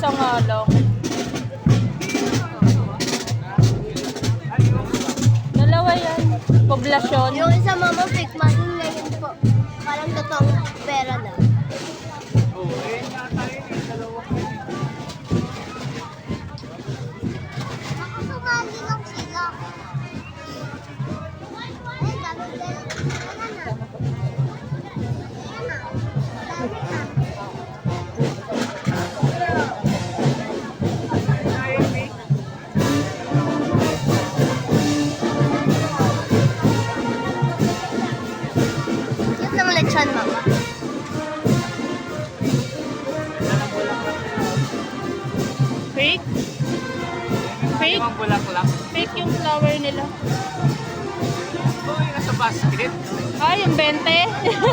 sa ngalok. Dalawa yan. Poblasyon. Yung isa mama, fake money na yun po. Parang totoong pera daw. Lechon, mama. Fake? Fake? Yung bulaklak. Fake yung flower nila. Oh, yung nasa basket. Ah, yung 20?